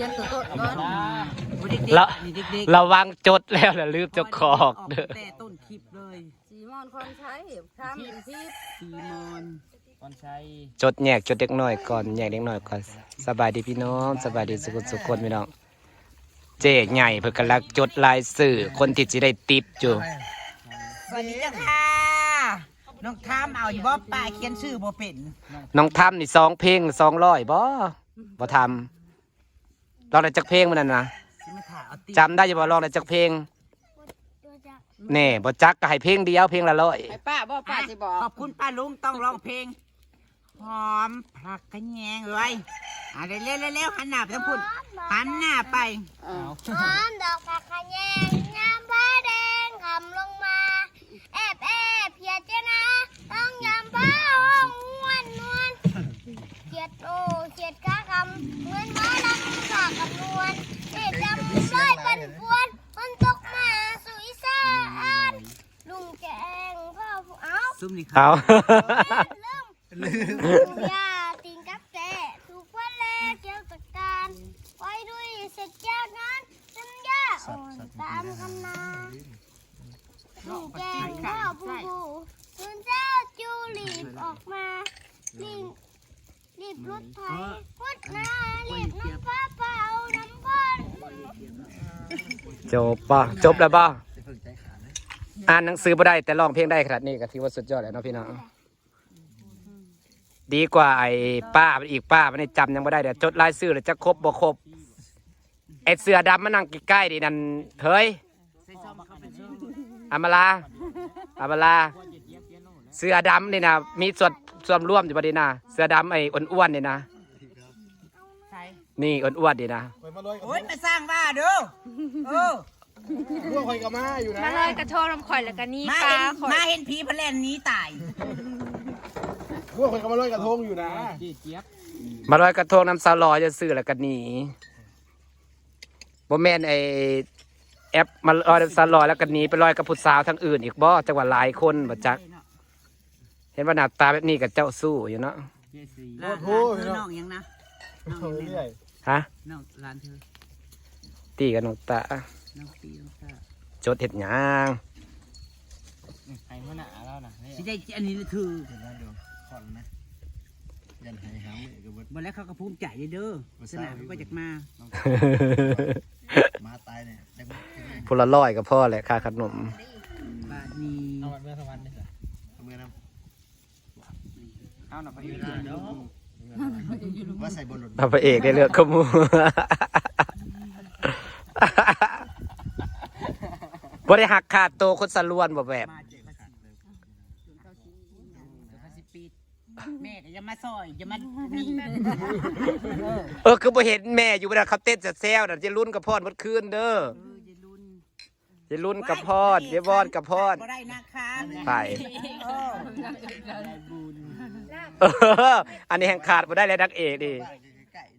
ขียนตัวต้นก่อนโอ้เด็กแล้วๆนี่เด็กๆระวังจดแล้วนะลืมเจะคอกเด้อแต่ต้นคลิปเลยสีมอนคนใช้ทำเป็นทิพย์สีมอนวันชัยจดแยกจดเด็กน้อยก่อนแยกเด็กน้อยก่อนสบายดีพี่น้องสบายดีสุขสุขคนพี่น้อง เจ๊ใหญ่เพื่อกำลังจดลายสื่อคนที่จะได้ติปอยู่สวัสดีเจ้าค่ะน้องทามเอาอยู่บ่ป้าเขียนชื่อบ่เป็นน้องทำนี่สองเพลงสองร้อยบ่บ่ทำ ลองได้จักเพลงมันนั่นนะสิมาถ่ายเอาตีจำได้จะบ่ลองได้จักเพลงแน่บ่จักก็ให้เพลงเดียวเพลงละร้อยไอ้ป้าบ่ป้าสิบอกขอบคุณป้าลุงต้องร้องเพลง หอมผักกระแยงเลยอะเร็วๆเร็วๆหันหน้าไปทางพุ่นหันหน้าไปหอมดอกผักขะแยงน้ำผ้าแดงคำลงมา คำนาลุงแจงพ่อผู้ผู้คุณเจ้าจูรีบออกมารีบรีบรุดไทยพุดหน้ารีบน้ำฟ้าเปล่าน้ำก้อนจบป่ะจบแล้วป่ะ อ่านหนังสือบ่ได้แต่ร้องเพลงได้ขนาดนี้ก็ถือว่าสุดยอดแล้วเนาะพี่น้องดีกว่าไอ้ป้ามันอีกป้ามันนี่จำยังไม่ได้เดี๋ยวจดลายชื่อแล้วจะครบบ่ครบไอ้เสือดำมันนั่งใกล้ๆดินั่นเฮ้ยใส่ซอมเข้าไปเชิงอามาลาอามาลาเสือดำนี่นะมีส่วนส่วนร่วมอยู่บ่ดีนะเสือดำไอ้อ้วนๆนี่นะใส่นี่อ้วนๆนี่นะโอ้ยมาสร้างว่าเด้อเออ ร่วงคอยกับมาอยู่นะมาลอยกระทงน้ำข่อยแล้วก็นี่มาปลาเห็นข่อยมาเห็นผีพะแลนหนี้ตาย ร่วงคอยกับมาลอยกระทงอยู่นะเจี๊ยบเจี๊ยบมาลอยกระทงน้ำสลอยจะซื้อแล้วก็หนีบ่แม่นไอ้แอปมาลอยน้ำสลอยแล้วก็หนีไปลอยกับผู้สาวทั้งอื่นอีกบ่จังหวัดหลายคนบ่จัก เห็นว่าหน้าตาแบบนี้กับเจ้าสู้อยู่เนาะเจสีร้านเธอน้องยังนะน้องเอายังเรื่อยฮะน้องร้านเธอตีกับน้องตา น้องปีน้องตาจดเห็ดหยางไอ้หัวหน้าแล้วนะนี่สิได้อันนี้เลยคือเห็นแล้วเดี๋ยวขอนนะยันหายหางเลยกับวันแล้วเขาก็ภูมิใจเด้อสนามเขาก็จะมา มาตายเนี่ยได้ไหมพละร้อยกับพ่อแหละค่าขนมบาดนี้เอาวันเมื่อสวรรค์นี่สิเอามือนะเอาหน่อยไปยืนเดี๋ยวว่าใส่บนรถพระพระเอกได้เลือกขมู บ่ได้หักขาดโตวคนสะลวนบ่แบบมาเจ็ดภาษีภาษีปีดแม่ก็จะมาซอยจะมานี่เออคือบ่เห็นแม่อยู่เวลาเขาเต้นจะแซวน่ะจะรุ่นกับพ่อหมดคืนเด้อเอออย่าลุ้นจะรุ่นกับพ่อจะวอนกับพ่อบ่ได้นะคะไปเออเอออันนี้แห่งขาดบ่ได้แล้วนักเอกดิ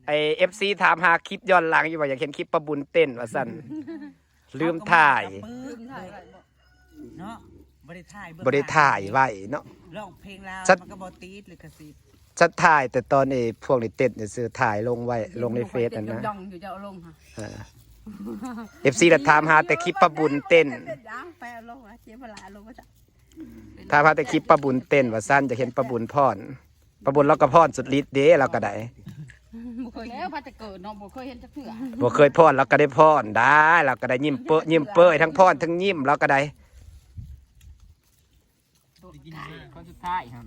ไอเอฟซีถามหาคลิปย้อนหลังอยู่ว่าอยากเห็นคลิปประบุญเต้นว่าสั่น ลืมถ่ายเนาะบ่ได้ถ่ายบ่ได้ถ่ายไว้เนาะร้องเพลงลาวชัดมันก็บ่ติดลิขสิทธิ์ฉันถ่ายแต่ตอนไอ้พวกนี้เต้นเนี่ยซื้อถ่ายลงไว้ลงในเฟซนั่นนะดองอยู่จะเอาลงค่ะเอฟซีถามหาแต่คลิปประบุญเต้นจ้าไปเอาลงอะเจ๊พลาลงมาจ้ะถามหาแต่คลิปประบุญเต้นว่าสั้นจะเห็นประบุญพรประบุญเราก็พรสุดฤทธิ์เด้เราก็ได้ บ่เคยแล้วพาแต่เกิดเนาะบ่เคยเห็นจักเทื่อบ่เคยพรเราก็ได้พรได้เราก็ได้ยิ้มเปอะยิ้มเปยทั้งพรทั้งยิ้มเราก็ได้คนสุดท้ายครับ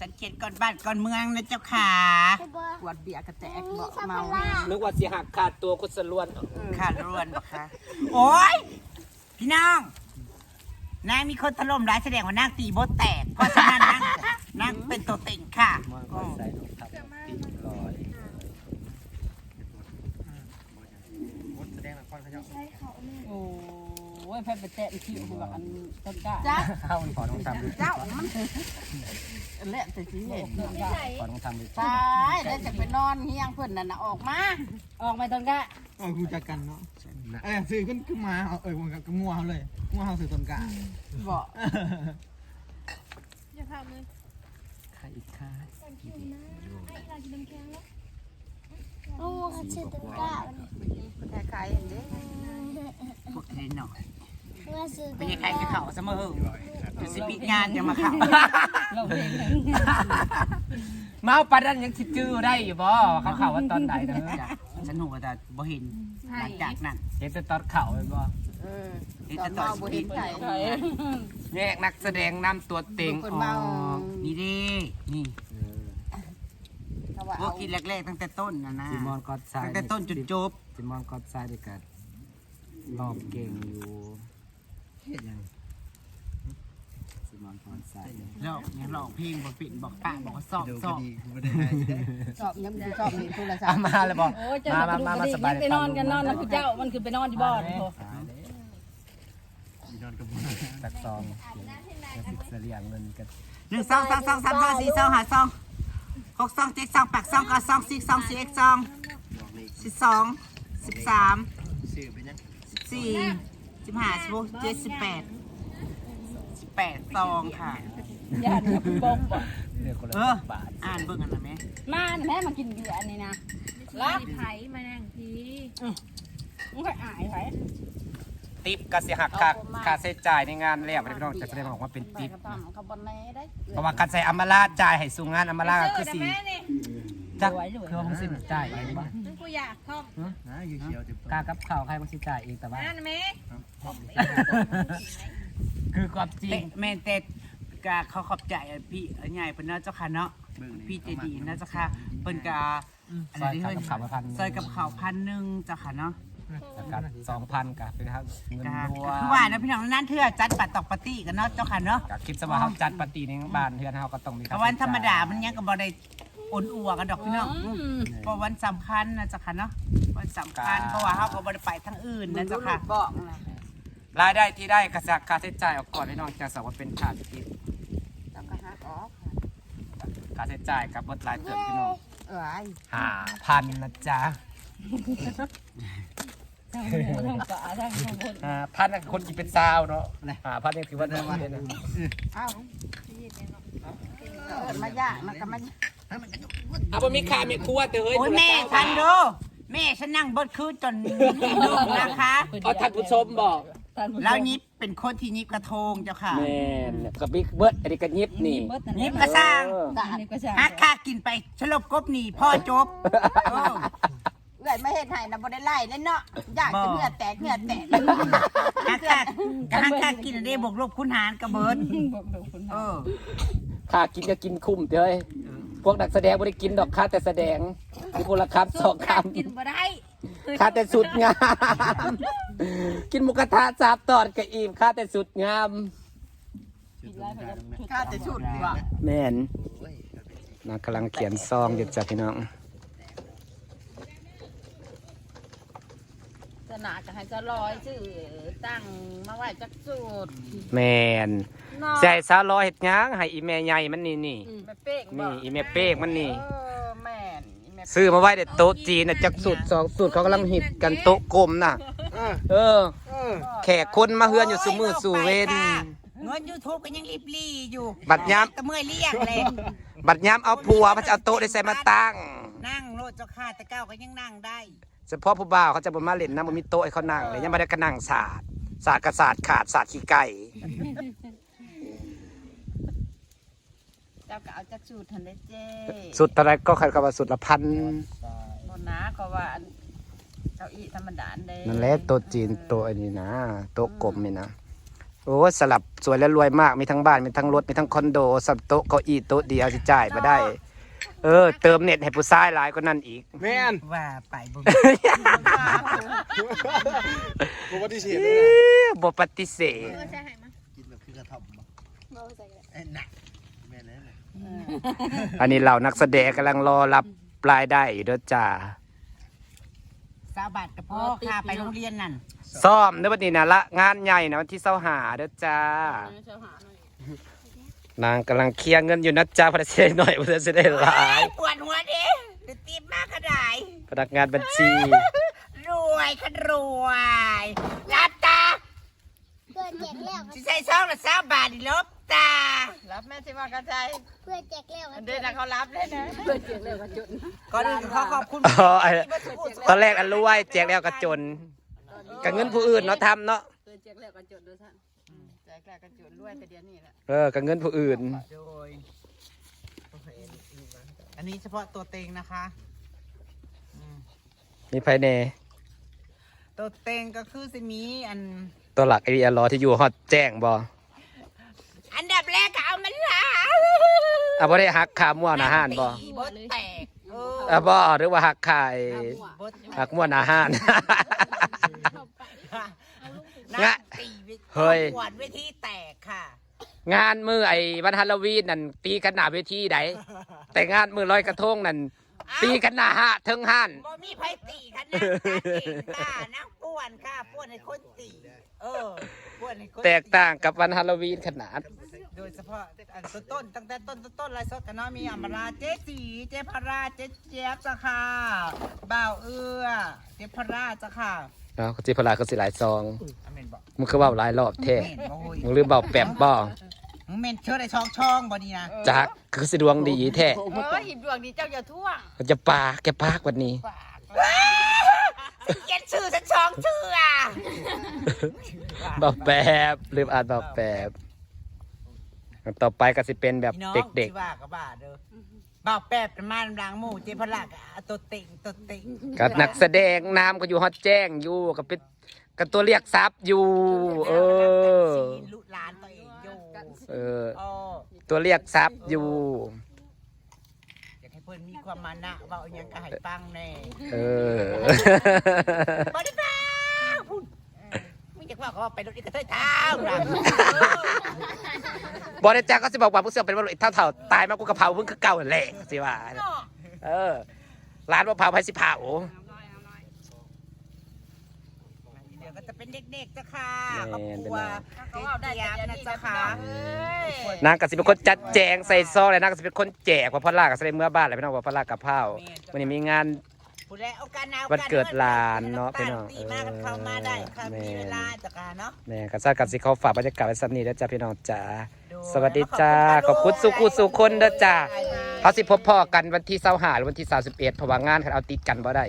สังเกตก่อนบ้านก่อนเมืองนะเจ้าขาขวดเบียร์กระแตกบ่เมานึกว่าสิหักขาดตัวคนสลวนขาดรวนบ่คะโอ้ยพี่น้องนางมีคนถล่มร้ายแสดงว่านางตีบดแตกเพราะฉะนั้นนางนางเป็นตัวเต็งค่ะ ก็ใส่รองเท้าตีลอยแสดงละครเขาจะโอ้ยเพิ่นไปแตะคิวคือว่าอันต้นกล้าเข้าขอต้องทำดูเจ้ามันอันแหละแต่สิเฮ็ดต้นกล้าขอต้องทำดูตายแล้วจะไปนอนเฮียงเพิ่นนั่นน่ะออกมา ออกมาต้นกล้าอ๋อกูจักกันเนาะเอ้ยซื้อขึ้นขึ้นมาเอาเอ้ยมันก็งัวเขาเลยงัวเขาซื้อต้นกาบ่ใครอีกค่ะไอ้เราจะเป็นแกงแล้วชื่อต้นกล้า คนขายๆอย่างนี้พวกเทนหน่อยเมื่อซื้อเป็นยังไงกับเขาเสมอจะสิปิดงานจะมาเข้าเมาปานนั้นยังสิจื้อได้อยู่บ่เขาข่าวว่าตอนใดเด้อจ้ะฉันหัวแต่บ่เห็นหลังจากนั้นเห็นแต่ตอนเข่าเลยบ่เออเห็นตอแต่นตอเมานบ่ปิเห็ดนไข่แยกนักแสดงนำตัวเต็งคนออเมากนี่ดินี่เขาว่าพวเอากกินแรกๆตั้งแต่ต้นนะนะซิมอนกอดซายตั้งแต่ต้นจนจบ ซิมอนกอดซายเด็กกันรอบเก่งอยู่ซิมอนกอดซายหลอกเนี่ยหลอกเพลงบอกปิดบอกปะบอกว่าสอบสอบชอบยังชอบนี่โทรศัพเอาท์มาเลยบ่โอ้ยเจ้ามามามามาสบายไปนอนกันนอนนะพี่เจ้ามันคือไปนอนที่บ้านโถ่ตักซองเสียเงินกันหนึ่งสองสองสองสามสองสี่สองห้าสองหกสองเจ็ดสองแปดสองเก้าสองสิบสองสิบเอ็ดสองสิบสอง สิบสามสิบสี่สิบห้าสิบหกเจ็ดสิบแปดสิบแปดซองค่ะญาติกับปมบ่เดือนคนละเออ สิบบาทอ่านเบิ่งกันนะแม่มาแม่มากินเบียร์อันนี้นะรับไผมานั่งทีมึงก็อายไผติปก็สิหักค่าค่าใช้จ่ายในงานแล้วพี่น้องจะแสดงออกว่าเป็นไปติปกับทำเขาบนไหนได้เพราะว่าการใส่อัมมาลาจ่ายให้สู่งานอัมมาลาก็คือสิแม่นี่ จักคือว่ามึงสิจ่ายเองบ่นึกกูอยากท่องค่ากับข้าวใครมึงสิจ่ายเองแต่ว่านั่นแม่คือความจริงแม่แต่กาเขาขอบใจพี่ใหญ่เพิ่นเนาเจ้าค่ะเนาะพี่ใจดีนะเจ้าค่ะเพิ่นกาซอยกับข้าวมาพันซอยกับข้าวพันหนึ่งเจ้าค่ะเนาะแล้วก็สองพันกับเป็นครับเงินการัวคือว่านะพี่น้องนั่นเถื่อจัดปัดตอกปาร์ตี้กันเนาะเจ้าค่ะเนาะกับคลิปสว่าเขาจัดปาร์ตี้ในบ้านเฮือนเฮาก็ต้องมีวันธรรมดามันยังก็บ่ได้ อ่อนอัวกันดอกพี่น้องเพราะวันสำคัญนะเจ้าค่ะเนาะวันสำคัญเพราะว่าเฮาก็บ่ได้ไปทั้งอื่นมันะนเจ้ารู้ค่ะบอกนะรายได้ที่ได้กระจากค่าใช้จ่ายออกก่อนพี่น้องจะสอบว่าเป็นค่าติปต้องกระหักออกค่าใช้จ่ายกับเบิดรายเติมพี่น้องเอ้ยห้าพันนะจ๊ะทั้งหมูทั้งปลาทั้งทั้งคนห้าพันคนกินเป็นซาวเนาะห้าพันนี่คือว่าน้อยนะเอ้าเกิดมายากมันก็มา เอาบ่มีค่ามีครัวเด้อเฮ้ยโอ้ยแม่ฉันดูแม่ฉันนั่งเบิดคืนจนลูกนะคะ เอาท่านผู้ชมบอกท่านผู้ชมแล้วยิบเป็นคนที่ยิบกระทงเจ้าค่ะแม่นกับบิ๊กเบิร์ดอันนี้ก็ยิบนี่เบิดนั่นยิบกระสร้างอันนี้ก็สร้างฮักค่ากินไปฉลบกบหนีพ่อจบเออเอ้ยไม่เห็นให้นะบ่ได้ไล่เลยเนาะอยากจะเหงื่อแตกเหงื่อแตกฮักค่าฮักค่ากินได้บวกลบคุณหารกระเบิดบอกดูคุณเออค่ากินก็กินคุ้มเด้อ พวกนักแสดงไม่ได้กินดอกค่าแต่แสดงมีพลคำสองคกินบ่ได้ำค่าแต่สุดงาม กินหมูกระทะสามตอนกับอิ่มค่าแต่สุดงามกินไล่ไปแล้วชุดข้าจะชุดว่ะแม่นนางกำลังเขียนซองอยู่จ้ะพี่น้อง สนาจะให้จะลอยชื่อตั้งมาไว้จักสูตรแม่นเนาะใจสาวรอเห็ดหยังให้อีแม่ใหญ่มันนี่นี่แม่เป้งบนี่อกอีแม่เป้กมันนี่ เออแม่นอีแม่ซื้อมาไว้เด็ดโต๊ะจีนน่ะจักสุดสองสุดเขากำลังหิดกันโต๊ะกลมน่ะเออแขกคนมาเฮือนอยู่สุมือสู่เวนเงินยูทูบก็ยังรีบรีอยู่บัดย้ำก็เมื่อยเรียกเลยบัดย้ำเอาผัวมันจะเอาโต๊ะได้ใส่มาตั้ง นั่งโลดเจ้าค่ะแต่เก้าก็ยังนั่งได้ เฉพาะผู้บ่าวเขาจะบ่มาเล่นนะมันมีโต๊ะให้เขานั่งเลยยังไม่ได้กระนั่งศาสตร์ศาสตร์กระสาดขาดศาสตร์ขี้ไก่เจ้าก็เอาจักสูตรทันได้เจ้สุดอะไรก็ใครก็ว่าสุดละพันบนนาก็ว่าอันเก้าอี้ธรรมดาเด้นั่นแหละโต๊ะจีนโต๊ะอันนี้นะโต๊ะกลมนี่นะโอ้สลับสวยและรวยมากมีทั้งบ้านมีทั้งรถมีทั้งคอนโดสับโต๊ะเก้าอี้โต๊ะเดียวจะจ่ายมาได้ เออ เติมเน็ตให้ผู้ชายหลายก็นั่นอีก แม่นว่าไปบุบ่ปฏิเสธเอ๊ะบ่ปฏิเสธใช่ไหมกินแบบคือกระท่อมบ่เอ้ยหนักแม่นเลยอันนี้เหล่านักแสดงกำลังรอรับรายได้อยู่เด้อจ้าสาบาทกับพ่อค่ะไปโรงเรียนนั่น ซ่อมเด้อวันนี้นะละงานใหญ่นะวันที่เสาหาเด้อจ้า นางกำลังเคลียร์เงินอยู่นะจ้าพนักงานหน่อยเพื่อจะได้หลายปวดหัวดิติดตีบมากก็ได้พนักงานบัญชี รวยคันรวยรับตาเกิดเจ็บแล้วสิใส่ซองละสามบาทดิลบจ้ารับแม่ที่ว่ากระจายเพื่อแจกแล้วอันเดนนะเขารับเลยนะเพื่อเจียงเลยกระจุนก่อนอื่นขอขอบคุณอ๋อไอ้ตอนแรกอันรวยแจกแล้วก็จนกับเงินผู้อื่นเนาะทำเนาะเพื่อเจียงเลยกระจุนด้วยท่าน แจกแล้วกระจุนรวยแต่เดี๋ยวนี้แหละเออกับเงินผู้อื่น โดยอันนี้เฉพาะตัวเต็งนะคะอืมมีภายในตัวเต็งก็คือสิมีอัน ตัวหลักไอเดียรอที่อยู่ฮอดแจ้งบ่อันดับแรกก็เอามันละอะบ่ได้หักขาม่วนอาหารบ่ตีบดแตกเอออะบ่หรือว่าหักขายบดหักม่วนอาหาร งะ ตีวิเฮ้ยขวดเวทีแตกค่ะ งานมือไอ้วันฮาโลวีนนั่นตีกันหน้าเวทีใดแต่งานมือลอยกระทงนั่นตีกันหน้าหะเทิงห้าน บ่มีไผตีขนาดนั้นเองค่ะนักป้วนค่ะป้วนให้คนตีเออป้วนให้คนแตกต่างกับวันฮาโลวีนขนาด โดยเฉพาะอันต้นต้นตั้งแต่ต้นต้นต้นลายสดกันเนาะมีอมราเจ๊สีเจ๊พาราเจ๊เจี๊ยบจ้ะค่ะบ่าวเอื้อเจ๊พาราจ้ะค่ะ เนาะจิพลาก็สิหลายซองอเมนบอกมึงคือเว่าหลายรอบแท้เมนบ่โอ้ยมึงลืมเบาแปมบ่มึงเมนเชื่อได้ช่องช่องบ่นี่นะจักคือสิดวงดีแท้เออหิบดวงดีเจ้าอย่าท่วงมันจะปากแกปากวันนี้สิเขียนชื่อฉันช่องชื่ออะเบาแปบลืมอ่านเบาแปบต่อไปก็สิเป็นแบบพี่น้องเด็กที่ว่าก็บ้าเด้อ บ่าวแป๊บเป็นมาดังหมู่เจ๊พาราก็เอาตัวเต็งตัวเต็งๆกับนักแสดงนามก็อยู่ฮอดแจ้งอยู่กับเป็นกับตัวเรียกทรัพย์อยู่ เออซีนลุหลานตัวเองอยู่เอออ๋อตัวเรียกทรัพย์อยู่ อยากให้เพื่อนมีความมานะเว่าเอาหยังก็ให้ปังแน่เออ บริฟ้าพูด ไม่อยากว่าก็ว่าไปรถอีกกระเทยเท้าล่ะบอได้แจ้งก็สิบอกว่าผู้เสือเป็นวันเท่าเท่าๆตายมากูกะเพราเพิ่งคือเก่าแหละสิว่าเออร้านมะพร้าวไผ่สิเผาเดี๋ยวก็จะเป็นเด็กๆจ้ะค่ะแม่ครอบนครัวเป็นเจ๊เจี๊ยบนะจ๊ะค่ะนางก็สิเป็นคนจัดแจงใส่ซองเลยนางก็สิเป็นคนแจกว่าพ่อล่าก็แสดงเมื่อบ้านเลยพี่น้องว่าพ่อล่ากะเพราวันนี้มีงาน ผู้แลโอกาสหน้าวันเกิดหลานเนาะพี่น้องตีมากันเข้ามาได้ค่ะเออมีเวลาจ้ะค่ะเนาะแม่ก็ซากับสิเขาฝากบรรยากาศไว้สักนี้แล้วจ้าพี่น้องจ๋าโดยสวัสดีจ้าขอบคุณสุขุสุขคนเด้อจ้าเขาสิพบพ่อกันวันที่เสาหาหรือวันที่สาสิบเอ็ดเพราะว่างานเขาเอาติดกันบ่ได้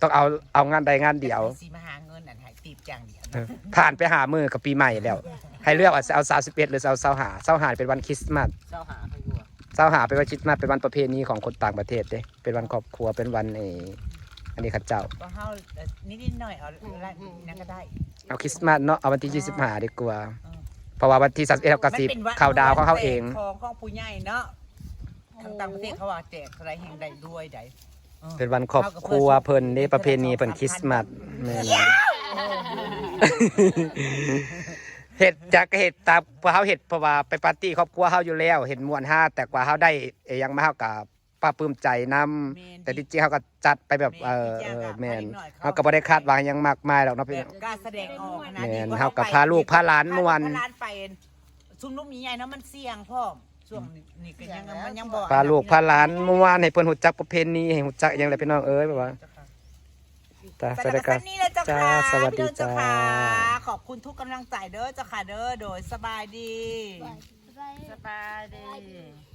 ต้องเอาเอางานใดงานเดียว สีมาหาเงินอันหายตีบจังเดียวเออผ่านไปหามือกับปีใหม่แล้ว ให้เลือกว่าจะเอาสาสิบเอ็ดหรือจะเอาเสาหาเสาหาเป็นวันคริสต์มาสเจ้าหาให้วั วเสาหาเป็นวันคริสต์มาสเป็นวันประเพณีของคนต่างประเทศเด้เป็นวันครอบครัวเป็นวันเอออันนี้เข้าเจ้า ก็เฮานิดๆหน่อยๆเอาละนั่นก็ได้เอาคริสต์มาสเนาะเอาวันที่ยี่สิบห้าดีกว่าเพราะว่าวันที่สามสิบเอ็ดกับสิบมันป็นวันข่าวดาวของเขาเองของของผู้ใหญ่เนาะทางต่างประเทศเขาว่าแจกอะไรแห่งใดด้วยใดออเป็นวันครอบครัวเพิ่นนี่ประเพณีเพิ่นคริสต์มาสแม่น เห็ดจากเห็ดตามกว่าเฮาเห็ดเพราะว่าไปปาร์ตี้ครอบครัวเฮาอยู่แล้วเห็นมวนห้าแต่กว่าเฮาได้เอยยังมาเฮากับป้าปลื้มใจนำแต่ที่จริงเฮาก็จัดไปแบบเออเออแม่นเฮาก็บ่ได้คาดหวังหยังมากมายหรอกเนาะพี่แบบกล้ารแสดงออกขนาดแม่นี้นเฮากับพาลูกพาหลานม่วน พาหลานไปซุ่มลูกมีใหญ่เนาะมันเสี่ยงพ่อมช่วงนี้ก็ยังมันยังบอกพาลูกพาหลานเมื่อวานให้เพิ่นฮู้จักประเพณีให้ฮู้จักหยังไรพี่น้องเอ้ยแบบว่าจ้าสสวัวัสสดีดีครับจ้าจ้าสวัสดีพี่น้องเจ้าจ้าค่ะขอบคุณทุกกำลังใจเด้อเจ้าค่ะเด้อโดยสบายดี สบายดี